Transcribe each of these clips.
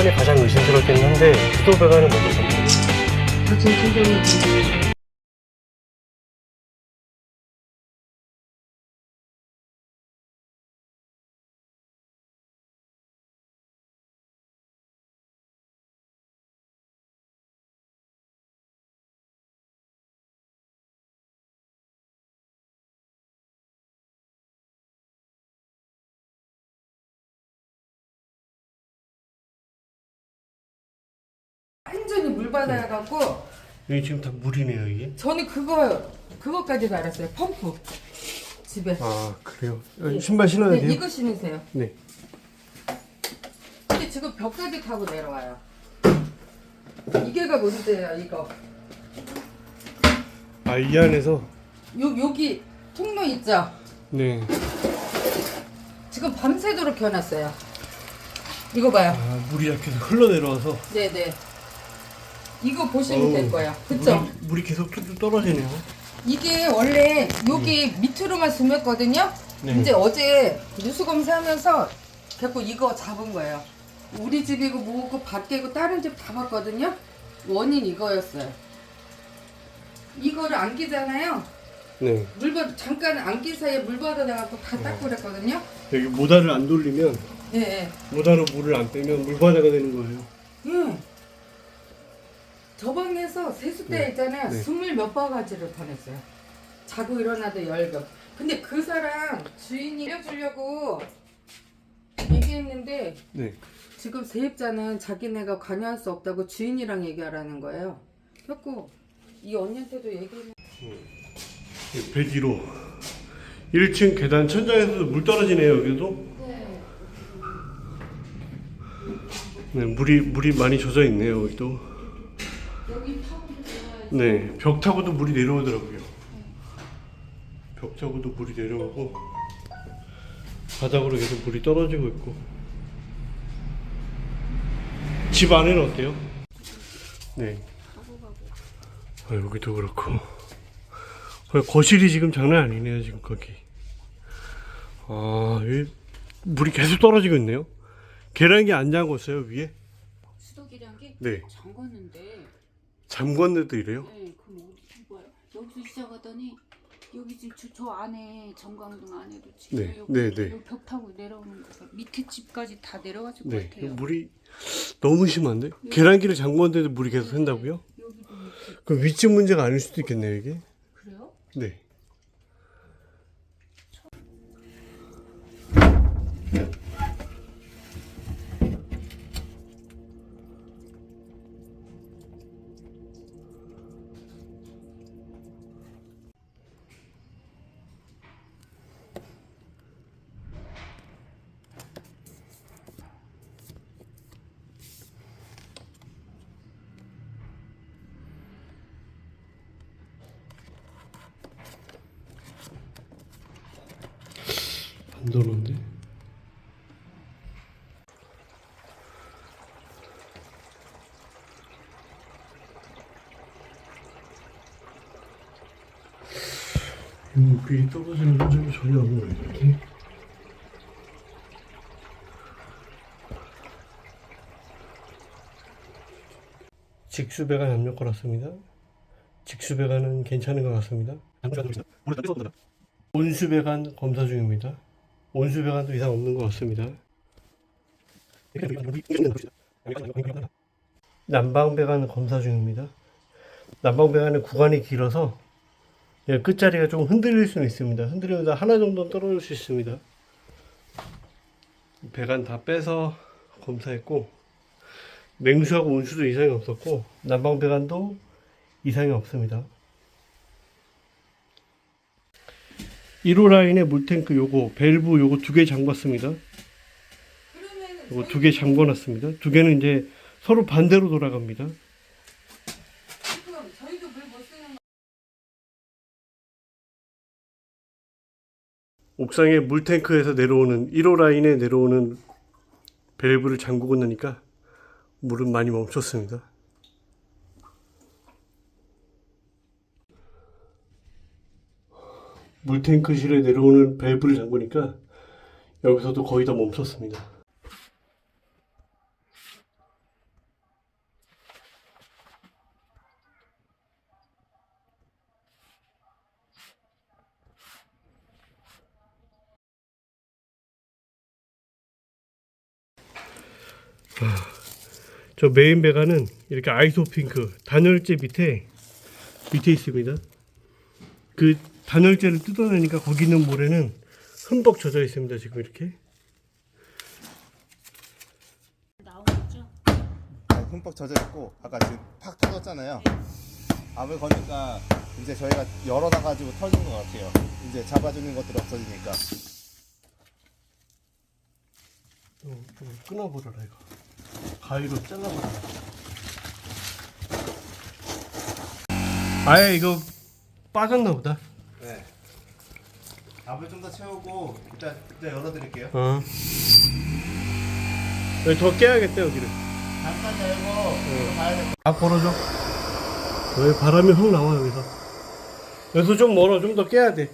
배관이 가장 의심스럽긴 한데 수도 배관은 먼저 좀. 사진 충전이 물 받아갖고 여기 지금 다 물이네요 이게. 저는 그거 그거까지도 알았어요. 펌프 집에. 아 그래요. 어, 신발 신어야 네, 돼요? 이거 신으세요. 네. 근데 지금 벽까지 타고 내려와요. 이게가 뭔데요, 이거? 아 이 안에서 요 여기 통로 있죠? 네. 지금 밤새도록 켜놨어요. 이거 봐요. 아 물이 약해서 흘러 내려와서 네네. 이거 보시면 될 거예요. 그쵸? 물이, 물이 계속 뚝뚝 떨어지네요. 이게 원래 여기 밑으로만 숨었거든요. 네. 이제 어제 누수 검사하면서 자꾸 이거 잡은 거예요. 우리 집이고 뭐고 밖이고 다른 집 다 봤거든요. 원인 이거였어요. 이거를 안 끼잖아요. 네. 물 받, 잠깐 안기 사이에 물 받아나갖고 다 닦고 그랬거든요. 여기 모다를 안 돌리면 네, 모다로 물을 안 빼면 물바다가 되는 거예요. 예. 저 방에서 세숫대 네, 있잖아요. 네. 스물 몇 바가지를 보냈어요. 자고 일어나도 열 몇. 근데 그 사람 주인이 알려주려고 얘기했는데 네. 지금 세입자는 자기네가 관여할 수 없다고 주인이랑 얘기하라는 거예요. 그래갖고 이 언니한테도 얘기를 101호 1층 계단 천장에서도 물 떨어지네요 여기도 네 물이 물이 많이 젖어 있네요 여기도 여기 타고 들어와야지. 네 벽 타고도 물이 내려오더라고요. 벽 타고도 물이 내려오고 바닥으로 계속 물이 떨어지고 있고. 집 안에는 어때요? 네. 아, 여기도 그렇고. 어, 거실이 지금 장난 아니네요 지금 거기. 아 물이 계속 떨어지고 있네요. 계량기 안 잠궜어요 위에? 수도기량기 네. 잠궜는데 잠궜는데도 이래요? 네 그럼 어디 이거야 여기서 시작하더니 여기 지금 저, 저 안에 전광등 안에도 지금 네, 여기, 네, 네. 여기 벽 타고 내려오는 거 밑에 집까지 다 내려가질 것 네 같아요 물이 너무 심한데? 계량기를 잠궜는데도 물이 계속 샌다고요? 여기도 밑에 그 위층 문제가 아닐 수도 있겠네요 이게 그래요? 네 안 더러운데? 여기 떨어지는 흔적이 전혀 안 이렇게? 직수배관 압력 걸었습니다. 직수배관은 괜찮은 것 같습니다. 온수배관 검사 중입니다 온수배관도 이상 없는 것 같습니다. 난방 배관 검사 중입니다. 난방 배관의 구간이 길어서 예, 끝자리가 좀 흔들릴 수는 있습니다. 흔들리면서 하나 정도 떨어질 수 있습니다. 배관 다 빼서 검사했고 냉수하고 온수도 이상이 없었고 난방 배관도 이상이 없습니다. 1호 라인의 물탱크 요거 밸브 요거 두 개 잠궜습니다. 요거 두 개 잠궈놨습니다. 두 개는 이제 서로 반대로 돌아갑니다. 옥상에 물탱크에서 내려오는 1호 라인에 내려오는 밸브를 잠그고 나니까 물은 많이 멈췄습니다. 물탱크실에 내려오는 밸브를 잠그니까 여기서도 거의 다 멈췄습니다. 아, 저 메인 배관은 이렇게 아이소핑크 단열재 밑에 밑에 있습니다. 그 단열재를 뜯어내니까 거기 있는 모래는 흠뻑 젖어 있습니다. 지금 이렇게. 거죠? 아니, 흠뻑 젖어 있고 아까 지금 팍 터졌잖아요. 암을 거니까 이제 저희가 열어놔 가지고 터진 것 같아요. 이제 잡아주는 것들이 없어지니까. 좀, 좀 끊어보라 이거. 가위로 잘라보라. 아예 이거 빠졌나 보다. 네. 암을 좀 더 채우고 이따 이따 열어드릴게요. 어. 여기 더 깨야겠다 여기를. 잠깐 열고 돼. 아 벌어져. 여기 바람이 확 나와 여기서. 여기서 좀 멀어 좀 더 깨야 돼.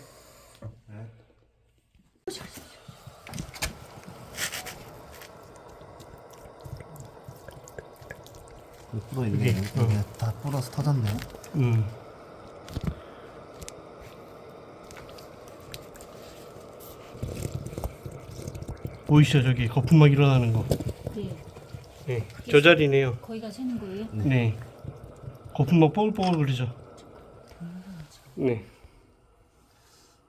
불어 있네. 이게 다 불어서 터졌네. 음. 보이시죠 저기 거품 막 일어나는 거. 네. 네, 저 자리네요. 거기가 새는 거예요? 네. 거품 막 뽀글뽀글 그리죠. 네.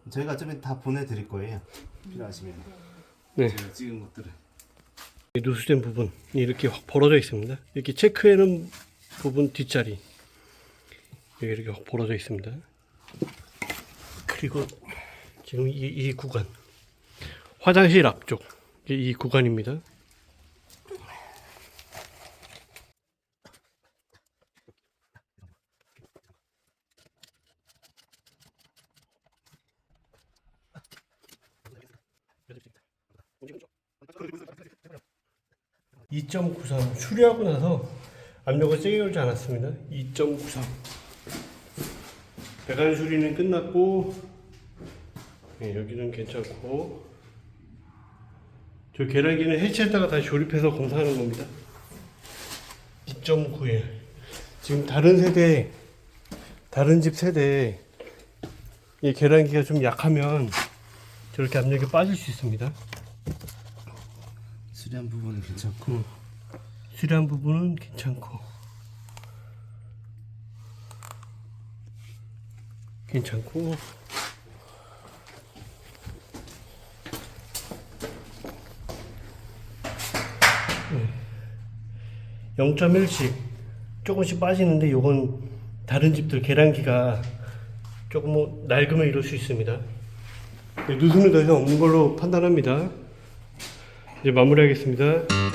저희가 좀다 보내드릴 거예요. 필요하시면. 네. 제가 찍은 것들을. 이 누수된 부분 이렇게 확 벌어져 있습니다. 이렇게 체크해 놓은 부분 뒷자리 여기 이렇게 확 벌어져 있습니다. 그리고 지금 이, 이 구간 화장실 앞쪽 이, 이 구간입니다. (2.93) 수리하고 나서 압력을 세게 걸지 않았습니다. (2.93) 배관 수리는 끝났고 네, 여기는 괜찮고 저 계량기는 해체했다가 다시 조립해서 검사하는 겁니다. 2.91 지금 다른 세대 다른 집 세대 이 계량기가 좀 약하면 저렇게 압력이 빠질 수 있습니다. 수리한 부분은 괜찮고. 수리한 부분은 괜찮고. 괜찮고 0.1씩 조금씩 빠지는데 요건 다른 집들 계량기가 조금 뭐 낡으면 이럴 수 있습니다. 네, 누수는 더 이상 없는 걸로 판단합니다. 이제 마무리하겠습니다